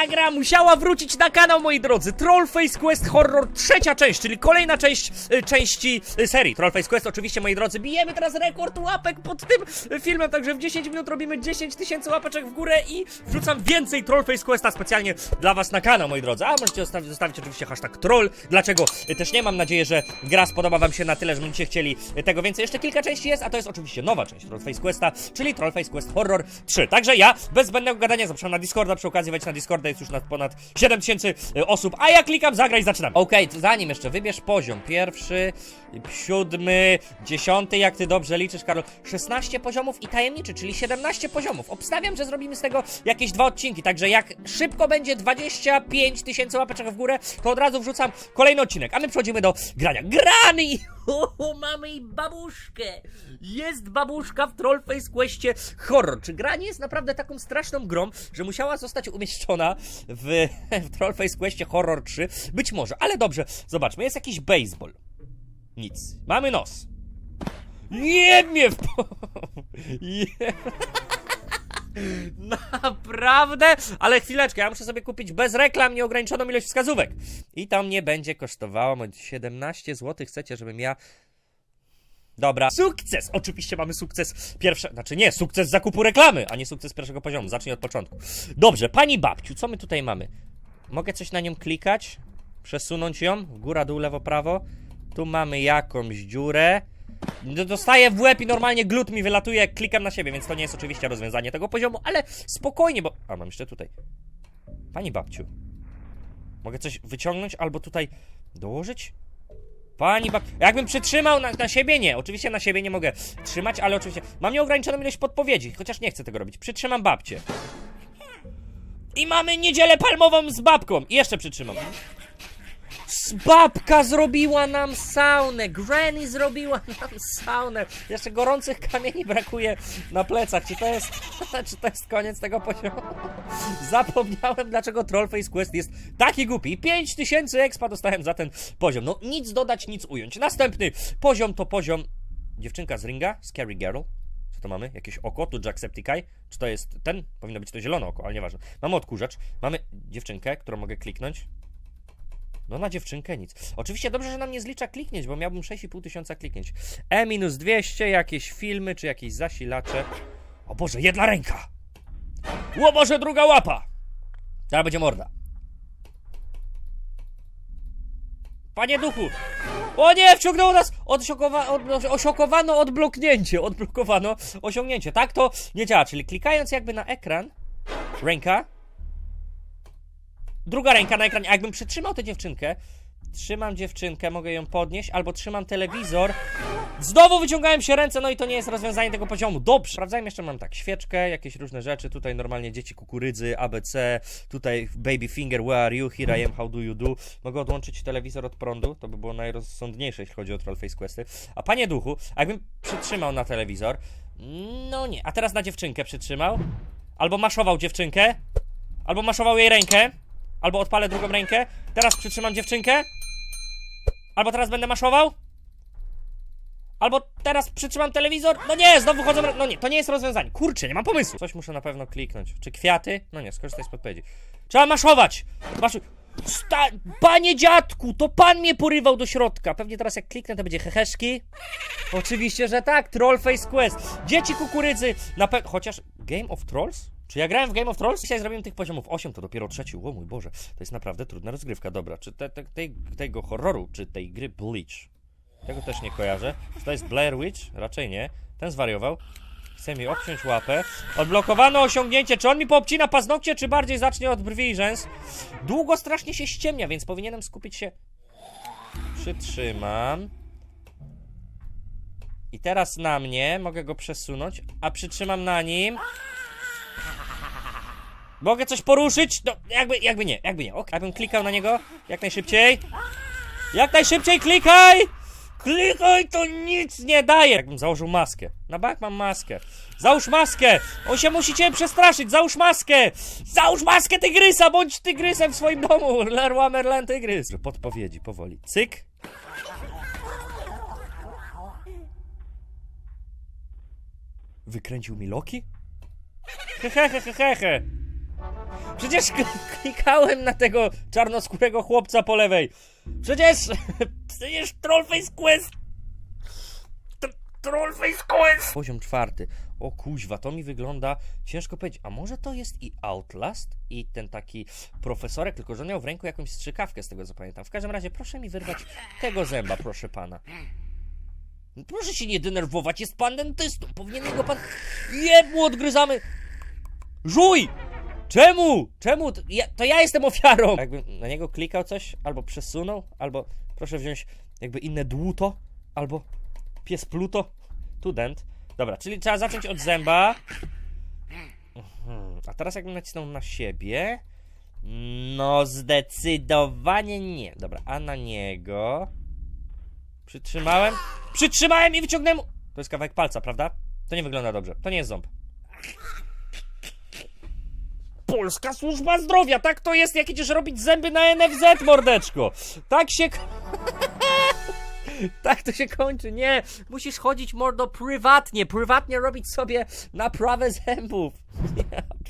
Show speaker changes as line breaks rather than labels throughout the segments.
ta gra musiała wrócić na kanał, moi drodzy. Trollface Quest Horror trzecia część, czyli kolejna część y, części y, serii. Trollface Quest, oczywiście, moi drodzy, bijemy teraz rekord łapek pod tym y, filmem, także w 10 minut robimy 10 tysięcy łapeczek w górę i wrzucam więcej Trollface Questa specjalnie dla was na kanał, moi drodzy. A możecie zostawić, zostawić oczywiście hashtag troll. Dlaczego? Też nie mam nadziei, że gra spodoba wam się na tyle, że będziecie chcieli tego więcej. Jeszcze kilka części jest, a to jest oczywiście nowa część Trollface Questa, czyli Trollface Quest Horror 3. Także ja, bez zbędnego gadania, zapraszam na Discorda, przy okazji wejdź na Discorda, jest już na ponad 7000 y, osób, a ja klikam zagraj, zaczynam. Okej, to zanim jeszcze, wybierz poziom. Pierwszy, siódmy, dziesiąty, jak ty dobrze liczysz, Karol. 16 poziomów i tajemniczy, czyli 17 poziomów. Obstawiam, że zrobimy z tego jakieś dwa odcinki, także jak szybko będzie 25 tysięcy łapeczek w górę, to od razu wrzucam kolejny odcinek, a my przechodzimy do grania. Grany! Uhu, mamy i babuszkę! Jest babuszka w Trollface Questie Horror. Czy gra nie jest naprawdę taką straszną grą, że musiała zostać umieszczona w, w Trollface Questie Horror 3? Być może, ale dobrze, zobaczmy, jest jakiś baseball. Nic. Mamy nos. Jebie w po... Je... Naprawdę? Ale chwileczkę, ja muszę sobie kupić bez reklam nieograniczoną ilość wskazówek. I to mnie będzie kosztowało mo- 17 zł. Chcecie, żebym ja. Dobra. Sukces! Oczywiście mamy sukces pierwsze. Znaczy nie, sukces zakupu reklamy, a nie sukces pierwszego poziomu. Zacznij od początku. Dobrze, pani babciu, co my tutaj mamy? Mogę coś na nią klikać? Przesunąć ją? Góra, dół, lewo, prawo. Tu mamy jakąś dziurę. Dostaję w łeb i normalnie glut mi wylatuje, klikam na siebie, więc to nie jest oczywiście rozwiązanie tego poziomu, ale spokojnie, bo... A, mam jeszcze tutaj. Pani babciu. Mogę coś wyciągnąć albo tutaj dołożyć? Pani bab... Jakbym przytrzymał na, na siebie? Nie. Oczywiście na siebie nie mogę trzymać, ale oczywiście... Mam nieograniczoną ilość podpowiedzi, chociaż nie chcę tego robić. Przytrzymam babcię. I mamy niedzielę palmową z babką. I jeszcze przytrzymam. Babka zrobiła nam saunę, Granny zrobiła nam saunę. Jeszcze gorących kamieni brakuje na plecach. Czy to jest, czy to jest koniec tego poziomu? Zapomniałem, dlaczego Trollface Quest jest taki głupi. 5000 expa dostałem za ten poziom. No nic dodać, nic ująć. Następny poziom to poziom dziewczynka z ringa, Scary Girl. Co to mamy? Jakieś oko, tu Jacksepticeye. Czy to jest ten? Powinno być to zielone oko, ale nieważne. Mamy odkurzacz, mamy dziewczynkę, którą mogę kliknąć. No na dziewczynkę nic. Oczywiście dobrze, że nam nie zlicza kliknięć, bo miałbym 6,5 tysiąca kliknięć. E-200, jakieś filmy, czy jakieś zasilacze. O Boże, jedna ręka! O Boże, druga łapa! Teraz będzie morda. Panie duchu! O nie, wciągnęło nas! Odszokowa- od, osiokowano odbloknięcie, odblokowano osiągnięcie. Tak to nie działa, czyli klikając jakby na ekran, ręka, druga ręka na ekranie. A jakbym przytrzymał tę dziewczynkę, trzymam dziewczynkę, mogę ją podnieść, albo trzymam telewizor. Znowu wyciągałem się ręce, no i to nie jest rozwiązanie tego poziomu. Dobrze, sprawdzajmy jeszcze, mam tak, świeczkę, jakieś różne rzeczy, tutaj normalnie dzieci kukurydzy, ABC, tutaj baby finger, where are you, here I am, how do you do. Mogę odłączyć telewizor od prądu, to by było najrozsądniejsze, jeśli chodzi o Trollface Questy. A panie duchu, jakbym przytrzymał na telewizor, no nie, a teraz na dziewczynkę przytrzymał, albo maszował dziewczynkę, albo maszował jej rękę, Albo odpalę drugą rękę. Teraz przytrzymam dziewczynkę. Albo teraz będę maszował. Albo teraz przytrzymam telewizor. No nie, znowu chodzą. No nie, to nie jest rozwiązanie. Kurczę, nie mam pomysłu. Coś muszę na pewno kliknąć. Czy kwiaty? No nie, skorzystaj z podpowiedzi. Trzeba maszować! Maszu... Sta... Panie dziadku, to pan mnie porywał do środka. Pewnie teraz jak kliknę, to będzie heheszki. Oczywiście, że tak. Trollface Quest. Dzieci kukurydzy. Na pe... Chociaż Game of Trolls? Czy ja grałem w Game of Thrones? Dzisiaj zrobiłem tych poziomów 8, to dopiero trzeci. O mój Boże, to jest naprawdę trudna rozgrywka. Dobra, czy te, te, tej, tego horroru, czy tej gry Bleach? Tego też nie kojarzę. Czy to jest Blair Witch? Raczej nie. Ten zwariował. Chce mi obciąć łapę. Odblokowano osiągnięcie. Czy on mi poobcina paznokcie, czy bardziej zacznie od brwi i rzęs? Długo strasznie się ściemnia, więc powinienem skupić się... Przytrzymam. I teraz na mnie. Mogę go przesunąć. A przytrzymam na nim. Mogę coś poruszyć? No, jakby, jakby nie, jakby nie. Ok, abym klikał na niego jak najszybciej. Jak najszybciej klikaj! Klikaj, to nic nie daje! Jakbym założył maskę. Na bank mam maskę. Załóż maskę! On się musi cię przestraszyć, załóż maskę! Załóż maskę tygrysa, bądź tygrysem w swoim domu! Leroy Merlin tygrys. Podpowiedzi, powoli. Cyk. Wykręcił mi Loki? Hehehehehe. Przecież klikałem na tego czarnoskórego chłopca po lewej. Przecież... Przecież Trollface Quest... Tr- Trollface Quest... Poziom czwarty. O kuźwa, to mi wygląda... Ciężko powiedzieć. A może to jest i Outlast? I ten taki profesorek, tylko że on miał w ręku jakąś strzykawkę, z tego co pamiętam. W każdym razie, proszę mi wyrwać tego zęba, proszę pana. Proszę się nie denerwować, jest pan dentystą. Powinien go pan... Jebmu odgryzamy... Żuj! Czemu? Czemu? To ja, to ja jestem ofiarą! Jakbym na niego klikał coś, albo przesunął, albo proszę wziąć jakby inne dłuto, albo pies Pluto. Tu dent. Dobra, czyli trzeba zacząć od zęba. Mhm. A teraz jakbym nacisnął na siebie. No, zdecydowanie nie. Dobra, a na niego. Przytrzymałem. Przytrzymałem i wyciągnąłem. To jest kawałek palca, prawda? To nie wygląda dobrze. To nie jest ząb. Polska Służba Zdrowia, tak to jest, jak idziesz robić zęby na NFZ, mordeczko. Tak się... tak to się kończy, nie. Musisz chodzić, mordo, prywatnie, prywatnie robić sobie naprawę zębów.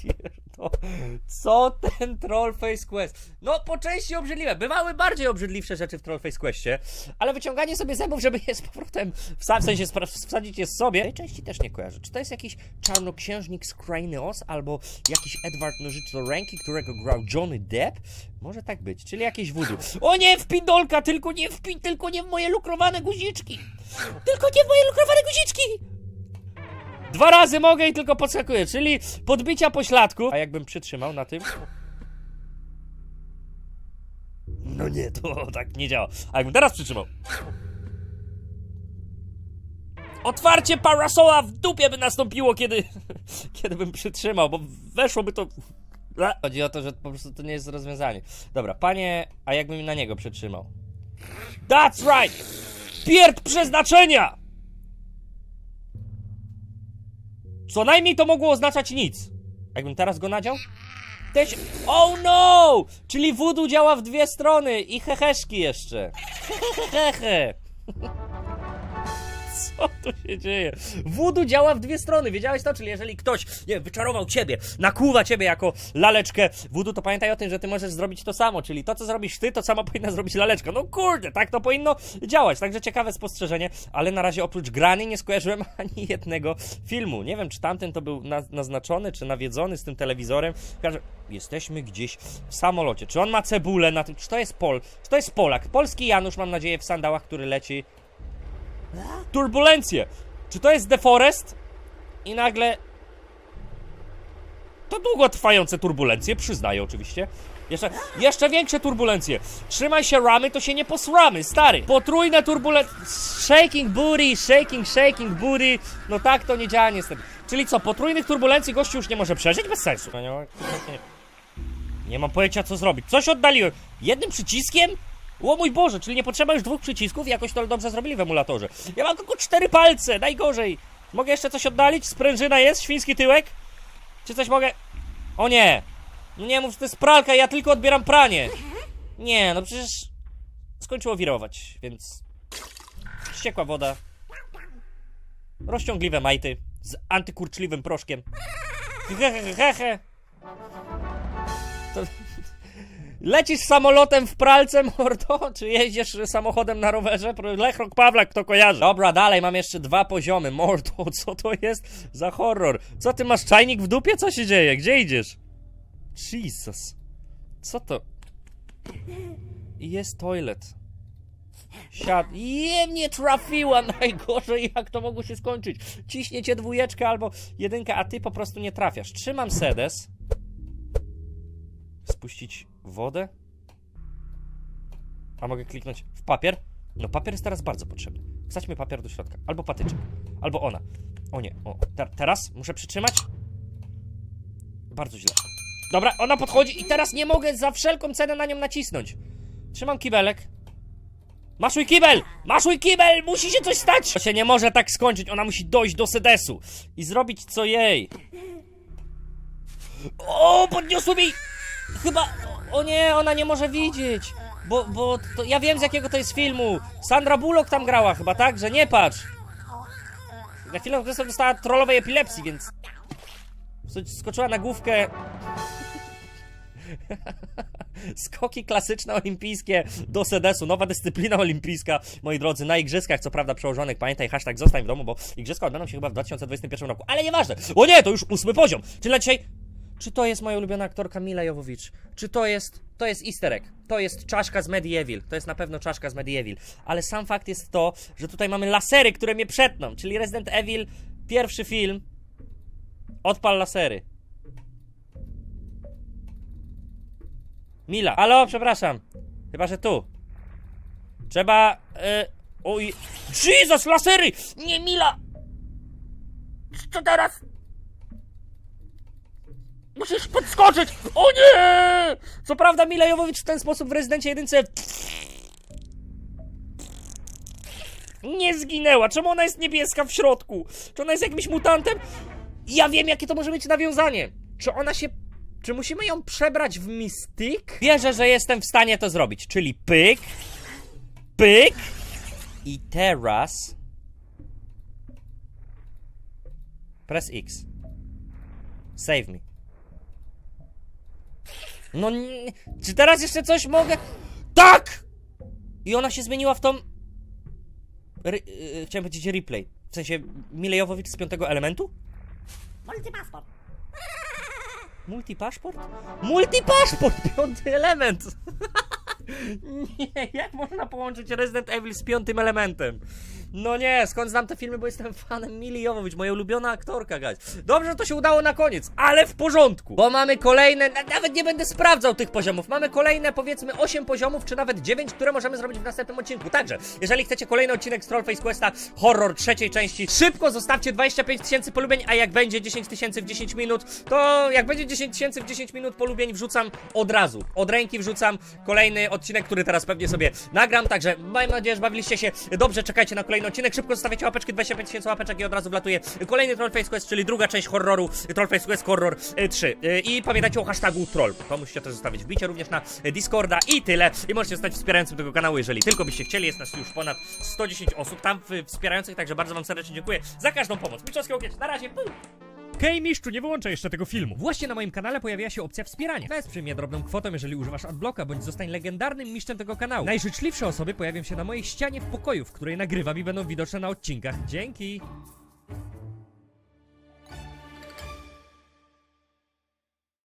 Ja pierdolę. Co ten Trollface Quest? No, po części obrzydliwe. Bywały bardziej obrzydliwsze rzeczy w Trollface Questie, ale wyciąganie sobie zębów, żeby je z powrotem, w sensie spra- wsadzić je sobie, tej części też nie kojarzę. Czy to jest jakiś czarnoksiężnik z Krainy Oz, albo jakiś Edward Nożyczno-Ręki, którego grał Johnny Depp? Może tak być, czyli jakieś voodoo. O nie, w pindolka, tylko nie w pin, tylko nie w moje lukrowane guziczki! Tylko nie w moje lukrowane guziczki! Dwa razy mogę i tylko podskakuję, czyli podbicia po śladku. A jakbym przytrzymał na tym? No nie, to tak nie działa. A jakbym teraz przytrzymał? Otwarcie parasola w dupie by nastąpiło, kiedy, kiedy bym przytrzymał, bo weszłoby to... Chodzi o to, że po prostu to nie jest rozwiązanie. Dobra, panie, a jakbym na niego przytrzymał? That's right! Pierd przeznaczenia! Co najmniej to mogło oznaczać nic. Jakbym teraz go nadział? Też... Oh no! Czyli voodoo działa w dwie strony i heheszki jeszcze. Hehehe. Co tu się dzieje? Voodoo działa w dwie strony, wiedziałeś to? Czyli jeżeli ktoś, nie wyczarował ciebie, nakłuwa ciebie jako laleczkę voodoo, to pamiętaj o tym, że ty możesz zrobić to samo, czyli to, co zrobisz ty, to samo powinna zrobić laleczka. No kurde, tak to powinno działać, także ciekawe spostrzeżenie, ale na razie oprócz grany nie skojarzyłem ani jednego filmu. Nie wiem, czy tamten to był na, naznaczony, czy nawiedzony z tym telewizorem. Jesteśmy gdzieś w samolocie. Czy on ma cebulę na tym? Czy to jest Pol? Czy to jest Polak? Polski Janusz, mam nadzieję, w sandałach, który leci turbulencje. Czy to jest The Forest? I nagle. To długotrwające turbulencje, przyznaję oczywiście. Jeszcze, jeszcze większe turbulencje. Trzymaj się ramy, to się nie posramy, stary. Potrójne turbulencje. Shaking booty, shaking, shaking booty. No tak to nie działa niestety. Czyli co, potrójnych turbulencji gościu już nie może przeżyć? Bez sensu. No nie mam pojęcia co zrobić. Coś oddaliłem. Jednym przyciskiem? O mój Boże, czyli nie potrzeba już dwóch przycisków jakoś to dobrze zrobili w emulatorze. Ja mam tylko cztery palce, najgorzej. Mogę jeszcze coś oddalić? Sprężyna jest? Świński tyłek? Czy coś mogę... O nie! No nie mów, to jest pralka, ja tylko odbieram pranie. Nie, no przecież... Skończyło wirować, więc... Ściekła woda. Rozciągliwe majty. Z antykurczliwym proszkiem. Hehehehe. To... Lecisz samolotem w pralce, mordo? Czy jeździsz samochodem na rowerze? Lechrok Pawlak, kto kojarzy? Dobra, dalej, mam jeszcze dwa poziomy. Mordo, co to jest za horror? Co, ty masz czajnik w dupie? Co się dzieje? Gdzie idziesz? Jesus. Co to? Jest toilet. Siad. Je mnie trafiła najgorzej, jak to mogło się skończyć. Ciśnie cię dwójeczkę albo jedynkę, a ty po prostu nie trafiasz. Trzymam sedes. Spuścić wodę? A mogę kliknąć w papier? No papier jest teraz bardzo potrzebny. Wsadźmy papier do środka. Albo patyczek. Albo ona. O nie. O. Te teraz muszę przytrzymać. Bardzo źle. Dobra, ona podchodzi i teraz nie mogę za wszelką cenę na nią nacisnąć. Trzymam kibelek. Maszuj kibel! Maszuj kibel! Musi się coś stać! To się nie może tak skończyć. Ona musi dojść do sedesu i zrobić co jej. O, podniosło mi! Chyba. O, nie, ona nie może widzieć. Bo, bo to, ja wiem z jakiego to jest filmu. Sandra Bullock tam grała chyba, tak? Że nie patrz. Na chwilę okresem dostała trollowej epilepsji, więc. Skoczyła na główkę. Skoki klasyczne olimpijskie do sedesu, nowa dyscyplina olimpijska, moi drodzy, na igrzyskach, co prawda przełożonych, pamiętaj, hashtag zostań w domu, bo igrzyska odbędą się chyba w 2021 roku, ale nieważne, o nie, to już ósmy poziom, czyli na dzisiaj, czy to jest moja ulubiona aktorka Mila Jowowicz, czy to jest, to jest easter egg, to jest czaszka z Medieval, to jest na pewno czaszka z Medieval, ale sam fakt jest to, że tutaj mamy lasery, które mnie przetną, czyli Resident Evil, pierwszy film, odpal lasery. Mila. Halo, przepraszam. Chyba, że tu. Trzeba. E, oj. Jesus, lasery! Nie, Mila! Co teraz? Musisz podskoczyć! O nie! Co prawda, Mila w ten sposób w rezydencie jedynce. Nie zginęła. Czemu ona jest niebieska w środku? Czy ona jest jakimś mutantem? Ja wiem, jakie to może mieć nawiązanie. Czy ona się czy musimy ją przebrać w mistyk? Wierzę, że jestem w stanie to zrobić. Czyli pyk, pyk i teraz. Press X. Save me. No nie. Czy teraz jeszcze coś mogę? Tak! I ona się zmieniła w tą. Ry... yy, chciałem powiedzieć replay. W sensie Milejowowicz z piątego elementu?
Multipasport.
Multipaszport? Multipaszport! Piąty element! Nie, jak można połączyć Resident Evil z piątym elementem? No nie, skąd znam te filmy, bo jestem fanem Mili Jowowicz, moja ulubiona aktorka, guys. Dobrze, że to się udało na koniec, ale w porządku, bo mamy kolejne, na- nawet nie będę sprawdzał tych poziomów, mamy kolejne powiedzmy 8 poziomów, czy nawet 9, które możemy zrobić w następnym odcinku. Także, jeżeli chcecie kolejny odcinek z Trollface Questa, horror trzeciej części, szybko zostawcie 25 tysięcy polubień, a jak będzie 10 tysięcy w 10 minut, to jak będzie 10 tysięcy w 10 minut polubień, wrzucam od razu, od ręki wrzucam kolejny odcinek, który teraz pewnie sobie nagram, także mam nadzieję, że bawiliście się. Dobrze, czekajcie na kolejny odcinek, szybko zostawiacie łapeczki, 25 tysięcy łapeczek i od razu wlatuje. Kolejny Trollface Quest, czyli druga część horroru, Trollface Quest Horror y, 3 Y, i pamiętajcie o hashtagu troll, to musicie też zostawić, wbicie również na y, Discorda i tyle. I możecie zostać wspierającym tego kanału, jeżeli tylko byście chcieli, jest nas już ponad 110 osób tam y, wspierających, także bardzo wam serdecznie dziękuję za każdą pomoc, Miczowski Łokieć, na razie, pum!
Hej mistrzu, nie wyłączaj jeszcze tego filmu. Właśnie na moim kanale pojawiła się opcja wspierania. Wesprzyj mnie drobną kwotą, jeżeli używasz adblocka, bądź zostań legendarnym mistrzem tego kanału. Najżyczliwsze osoby pojawią się na mojej ścianie w pokoju, w której nagrywam i będą widoczne na odcinkach. Dzięki!